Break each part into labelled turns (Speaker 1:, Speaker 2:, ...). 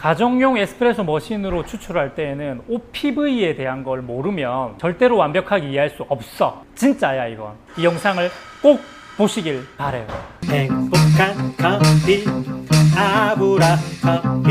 Speaker 1: 가정용 에스프레소 머신으로 추출할 때에는 OPV에 대한 걸 모르면 절대로 완벽하게 이해할 수 없어. 진짜야 이건. 이 영상을 꼭 보시길 바래요.
Speaker 2: 행복한 커피 아브라 커피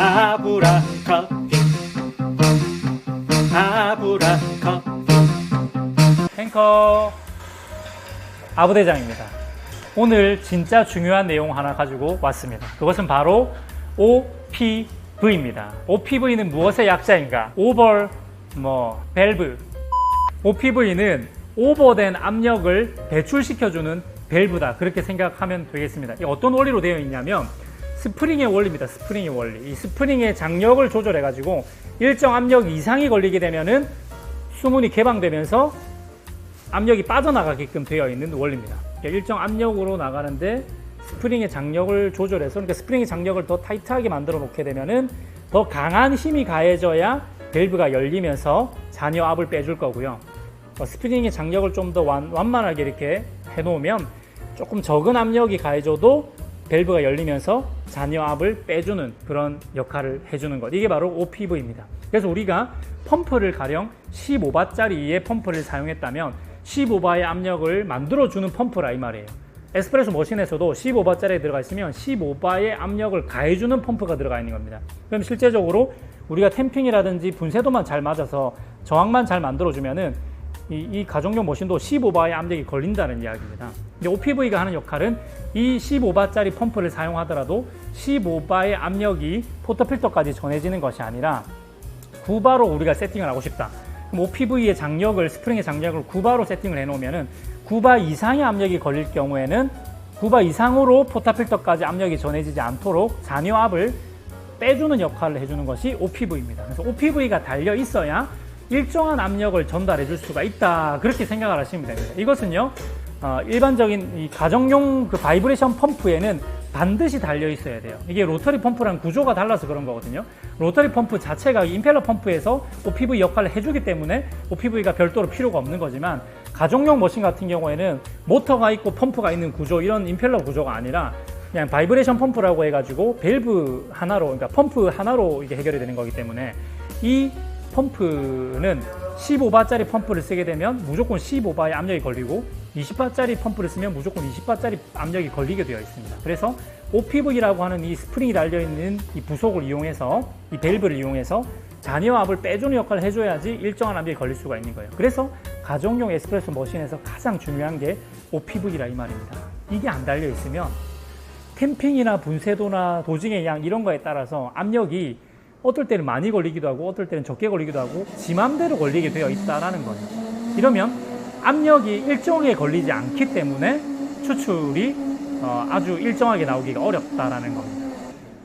Speaker 2: 아브라 커피 아브라 커피
Speaker 1: 탱커 아부대장입니다. 오늘 진짜 중요한 내용 하나 가지고 왔습니다. 그것은 바로 OPV입니다. OPV는 무엇의 약자인가? 오버, 뭐, 밸브. OPV는 오버된 압력을 배출시켜주는 밸브다. 그렇게 생각하면 되겠습니다. 이 어떤 원리로 되어 있냐면 스프링의 원리입니다. 스프링의 원리. 이 스프링의 장력을 조절해가지고 일정 압력 이상이 걸리게 되면은 수문이 개방되면서 압력이 빠져나가게끔 되어 있는 원리입니다. 그러니까 일정 압력으로 나가는데 스프링의 장력을 조절해서 그러니까 스프링의 장력을 더 타이트하게 만들어 놓게 되면은 더 강한 힘이 가해져야 밸브가 열리면서 잔여 압을 빼줄 거고요. 어, 스프링의 장력을 좀 더 완만하게 이렇게 해놓으면 조금 적은 압력이 가해져도 밸브가 열리면서 잔여 압을 빼주는 그런 역할을 해주는 것. 이게 바로 OPV입니다. 그래서 우리가 펌프를 가령 15바짜리의 펌프를 사용했다면 15바의 압력을 만들어주는 펌프라 이 말이에요. 에스프레소 머신에서도 15바짜리에 들어가 있으면 15바의 압력을 가해주는 펌프가 들어가 있는 겁니다. 그럼 실제적으로 우리가 템핑이라든지 분쇄도만 잘 맞아서 저항만 잘 만들어주면은 이, 이 가정용 머신도 15바의 압력이 걸린다는 이야기입니다. 근데 OPV가 하는 역할은 이 15바짜리 펌프를 사용하더라도 15바의 압력이 포터필터까지 전해지는 것이 아니라 9바로 우리가 세팅을 하고 싶다. OPV의 장력을 스프링의 장력을 9바로 세팅을 해놓으면은 9바 이상의 압력이 걸릴 경우에는 9바 이상으로 포타필터까지 압력이 전해지지 않도록 잔여압을 빼주는 역할을 해주는 것이 OPV입니다. 그래서 OPV가 달려 있어야 일정한 압력을 전달해 줄 수가 있다. 그렇게 생각을 하시면 됩니다. 이것은요, 어, 일반적인 이 가정용 그 바이브레이션 펌프에는 반드시 달려 있어야 돼요. 이게 로터리 펌프랑 구조가 달라서 그런 거거든요. 로터리 펌프 자체가 임펠러 펌프에서 OPV 역할을 해주기 때문에 OPV가 별도로 필요가 없는 거지만 가정용 머신 같은 경우에는 모터가 있고 펌프가 있는 구조 이런 임펠러 구조가 아니라 그냥 바이브레이션 펌프라고 해가지고 밸브 하나로 그러니까 펌프 하나로 이게 해결이 되는 거기 때문에 이 펌프는 15바짜리 펌프를 쓰게 되면 무조건 15바의 압력이 걸리고 20바짜리 펌프를 쓰면 무조건 20바짜리 압력이 걸리게 되어 있습니다. 그래서 OPV라고 하는 이 스프링이 달려있는 이 부속을 이용해서 이 밸브를 이용해서 잔여압을 빼주는 역할을 해줘야지 일정한 압력이 걸릴 수가 있는 거예요. 그래서 가정용 에스프레소 머신에서 가장 중요한 게 OPV라 이 말입니다. 이게 안 달려 있으면 캠핑이나 분쇄도나 도징의 양 이런 거에 따라서 압력이 어떨 때는 많이 걸리기도 하고 어떨 때는 적게 걸리기도 하고 지 맘대로 걸리게 되어 있다라는 거예요. 이러면 압력이 일정에 걸리지 않기 때문에 추출이 어, 아주 일정하게 나오기가 어렵다라는 겁니다.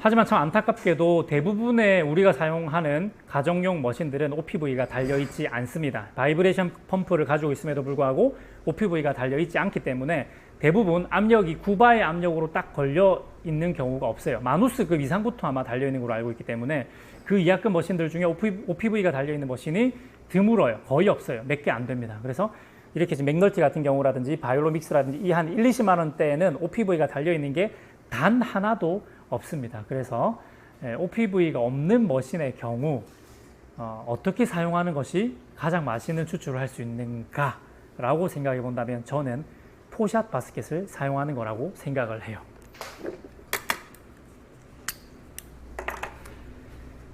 Speaker 1: 하지만 참 안타깝게도 대부분의 우리가 사용하는 가정용 머신들은 OPV가 달려있지 않습니다. 바이브레이션 펌프를 가지고 있음에도 불구하고 OPV가 달려있지 않기 때문에 대부분 압력이 9바의 압력으로 딱 걸려 있는 경우가 없어요. 마누스급 이상부터 아마 달려 있는 걸로 알고 있기 때문에 그 이하급 머신들 중에 OPV가 달려 있는 머신이 드물어요. 거의 없어요. 몇 개 안 됩니다. 그래서 이렇게 지금 맥널티 같은 경우라든지 바이올로믹스라든지 이 한 1, 20만 원대에는 OPV가 달려 있는 게 단 하나도 없습니다. 그래서 OPV가 없는 머신의 경우 어, 떻게 사용하는 것이 가장 맛있는 추출을 할 수 있는가라고 생각해 본다면 저는 포샷 바스켓을 사용하는 거라고 생각을 해요.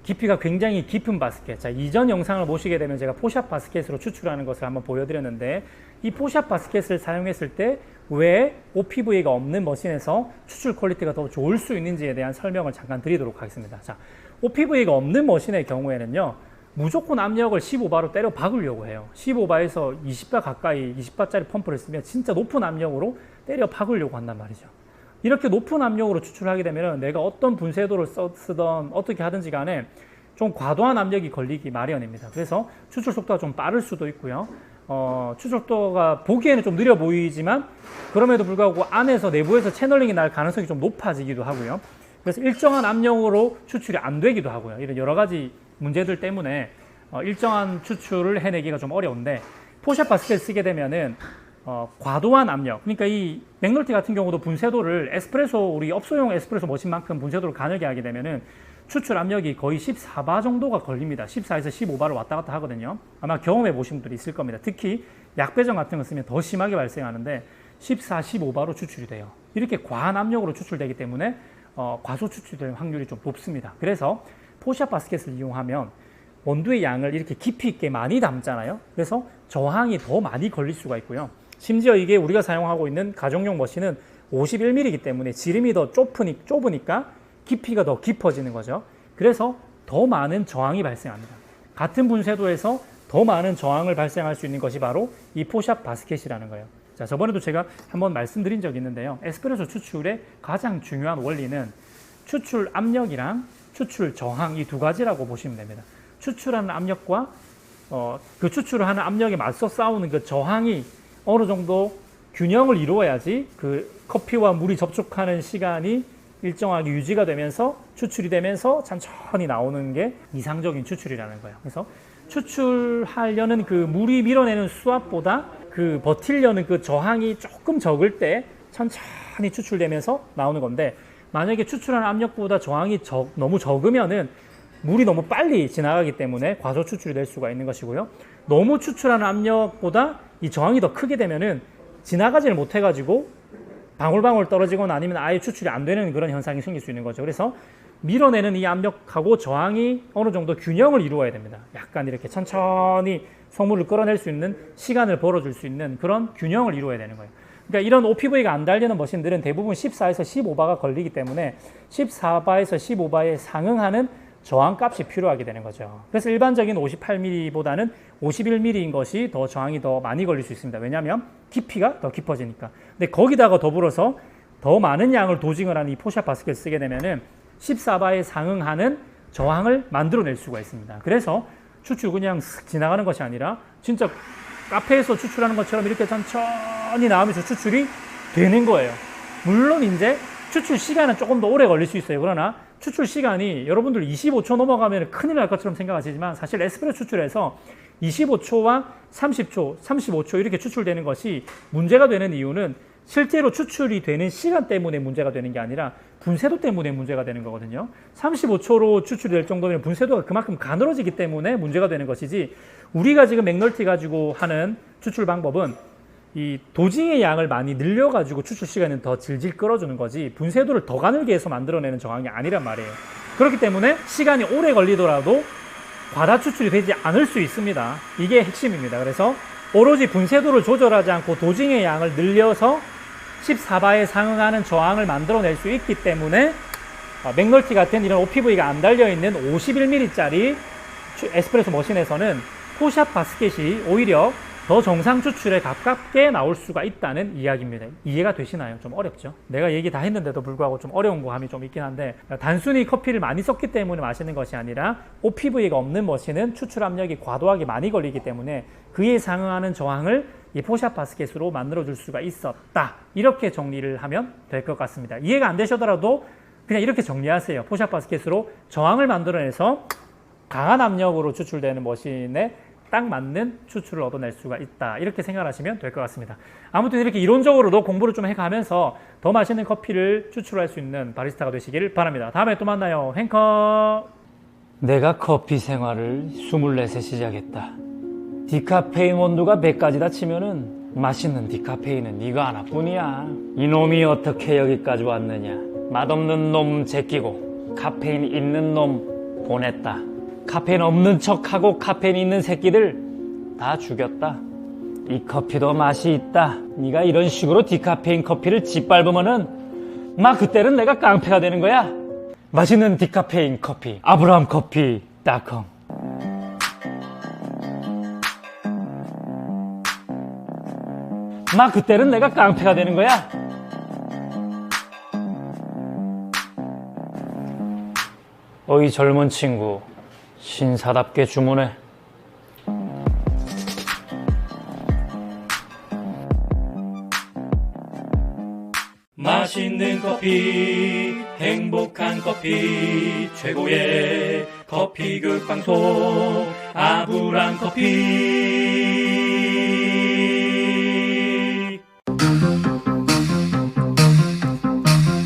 Speaker 1: 깊이가 굉장히 깊은 바스켓. 자, 이전 영상을 보시게 되면 제가 포샷 바스켓으로 추출하는 것을 한번 보여드렸는데 이 포샷 바스켓을 사용했을 때 왜 OPV가 없는 머신에서 추출 퀄리티가 더 좋을 수 있는지에 대한 설명을 잠깐 드리도록 하겠습니다. 자, OPV가 없는 머신의 경우에는요. 무조건 압력을 15바로 때려 박으려고 해요. 15바에서 20바 가까이 20바짜리 펌프를 쓰면 진짜 높은 압력으로 때려 박으려고 한단 말이죠. 이렇게 높은 압력으로 추출하게 되면 내가 어떤 분쇄도를 쓰던 어떻게 하든지 간에 좀 과도한 압력이 걸리기 마련입니다. 그래서 추출 속도가 좀 빠를 수도 있고요. 어, 추출 속도가 보기에는 좀 느려 보이지만 그럼에도 불구하고 안에서 내부에서 채널링이 날 가능성이 좀 높아지기도 하고요. 그래서 일정한 압력으로 추출이 안 되기도 하고요. 이런 여러 가지 문제들 때문에 어, 일정한 추출을 해내기가 좀 어려운데 포샵 바스켓 쓰게 되면은 어, 과도한 압력. 그러니까 이 맥놀티 같은 경우도 분쇄도를 에스프레소 우리 업소용 에스프레소 머신만큼 분쇄도를 가늘게 하게 되면은 추출 압력이 거의 14바 정도가 걸립니다. 14에서 15바를 왔다 갔다 하거든요. 아마 경험해 보신 분들이 있을 겁니다. 특히 약배정 같은 거 쓰면 더 심하게 발생하는데 14, 15바로 추출이 돼요. 이렇게 과한 압력으로 추출되기 때문에 어, 과소 추출될 확률이 좀 높습니다. 그래서 포샵 바스켓을 이용하면 원두의 양을 이렇게 깊이 있게 많이 담잖아요. 그래서 저항이 더 많이 걸릴 수가 있고요. 심지어 이게 우리가 사용하고 있는 가정용 머신은 51mm이기 때문에 지름이 더 좁으니, 좁으니까 깊이가 더 깊어지는 거죠. 그래서 더 많은 저항이 발생합니다. 같은 분쇄도에서 더 많은 저항을 발생할 수 있는 것이 바로 이 포샵 바스켓이라는 거예요. 자, 저번에도 제가 한번 말씀드린 적이 있는데요. 에스프레소 추출의 가장 중요한 원리는 추출 압력이랑 추출 저항 이 두 가지라고 보시면 됩니다. 추출하는 압력과 어, 그 추출을 하는 압력에 맞서 싸우는 그 저항이 어느 정도 균형을 이루어야지 그 커피와 물이 접촉하는 시간이 일정하게 유지가 되면서 추출이 되면서 천천히 나오는 게 이상적인 추출이라는 거예요. 그래서 추출하려는 그 물이 밀어내는 수압보다 그 버틸려는 그 저항이 조금 적을 때 천천히 추출되면서 나오는 건데 만약에 추출하는 압력보다 저항이 적, 너무 적으면은 물이 너무 빨리 지나가기 때문에 과소 추출이 될 수가 있는 것이고요. 너무 추출하는 압력보다 이 저항이 더 크게 되면은 지나가지를 못해가지고 방울방울 떨어지거나 아니면 아예 추출이 안 되는 그런 현상이 생길 수 있는 거죠. 그래서 밀어내는 이 압력하고 저항이 어느 정도 균형을 이루어야 됩니다. 약간 이렇게 천천히 성물을 끌어낼 수 있는 시간을 벌어줄 수 있는 그런 균형을 이루어야 되는 거예요. 그러니까 이런 OPV가 안 달리는 머신들은 대부분 14에서 15바가 걸리기 때문에 14바에서 15바에 상응하는 저항 값이 필요하게 되는 거죠. 그래서 일반적인 58mm보다는 51mm인 것이 더 저항이 더 많이 걸릴 수 있습니다. 왜냐하면 깊이가 더 깊어지니까. 근데 거기다가 더불어서 더 많은 양을 도징을 하는 이 포샵 바스켓을 쓰게 되면은 14바에 상응하는 저항을 만들어낼 수가 있습니다. 그래서 추출 그냥 슥 지나가는 것이 아니라 진짜 카페에서 추출하는 것처럼 이렇게 천천히 나오면서 추출이 되는 거예요. 물론 이제 추출 시간은 조금 더 오래 걸릴 수 있어요. 그러나 추출 시간이 여러분들 25초 넘어가면 큰일 날 것처럼 생각하시지만 사실 에스프레소 추출에서 25초와 30초, 35초 이렇게 추출되는 것이 문제가 되는 이유는 실제로 추출이 되는 시간 때문에 문제가 되는 게 아니라 분쇄도 때문에 문제가 되는 거거든요. 35초로 추출이 될 정도면 분쇄도가 그만큼 가늘어지기 때문에 문제가 되는 것이지 우리가 지금 맥널티 가지고 하는 추출 방법은 이 도징의 양을 많이 늘려가지고 추출 시간은 더 질질 끌어주는 거지 분쇄도를 더 가늘게 해서 만들어내는 저항이 아니란 말이에요. 그렇기 때문에 시간이 오래 걸리더라도 과다 추출이 되지 않을 수 있습니다. 이게 핵심입니다. 그래서 오로지 분쇄도를 조절하지 않고 도징의 양을 늘려서 14바에 상응하는 저항을 만들어낼 수 있기 때문에 어, 맥널티 같은 이런 OPV가 안 달려있는 51mm짜리 에스프레소 머신에서는 포샵 바스켓이 오히려 더 정상 추출에 가깝게 나올 수가 있다는 이야기입니다. 이해가 되시나요? 좀 어렵죠? 내가 얘기 다 했는데도 불구하고 좀 어려운 감이 좀 있긴 한데 단순히 커피를 많이 썼기 때문에 마시는 것이 아니라 OPV가 없는 머신은 추출 압력이 과도하게 많이 걸리기 때문에 그에 상응하는 저항을 이 포샵 바스켓으로 만들어 줄 수가 있었다. 이렇게 정리를 하면 될 것 같습니다. 이해가 안 되시더라도 그냥 이렇게 정리하세요. 포샵 바스켓으로 저항을 만들어내서 강한 압력으로 추출되는 머신에 딱 맞는 추출을 얻어낼 수가 있다. 이렇게 생각하시면 될 것 같습니다. 아무튼 이렇게 이론적으로도 공부를 좀 해가면서 더 맛있는 커피를 추출할 수 있는 바리스타가 되시길 바랍니다. 다음에 또 만나요. 행커!
Speaker 3: 내가 커피 생활을 24세 시작했다. 디카페인 원두가 100가지다 치면은 맛있는 디카페인은 이거 하나뿐이야. 이놈이 어떻게 여기까지 왔느냐. 맛없는 놈 제끼고 카페인 있는 놈 보냈다. 카페인 없는 척하고 카페인 있는 새끼들 다 죽였다. 이 커피도 맛이 있다. 네가 이런 식으로 디카페인 커피를 짓밟으면은 막 그때는 내가 깡패가 되는 거야. 맛있는 디카페인 커피 아브라함 커피 닷컴 막 그때는 내가 깡패가 되는 거야. 어이 젊은 친구 신사답게 주문해.
Speaker 2: 맛있는 커피 행복한 커피 최고의 커피 교육방송 아부랑 커피.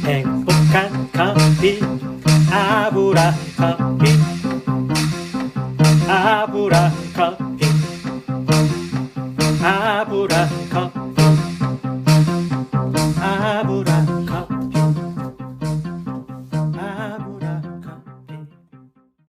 Speaker 2: 행복한 커피 아부랑 커피.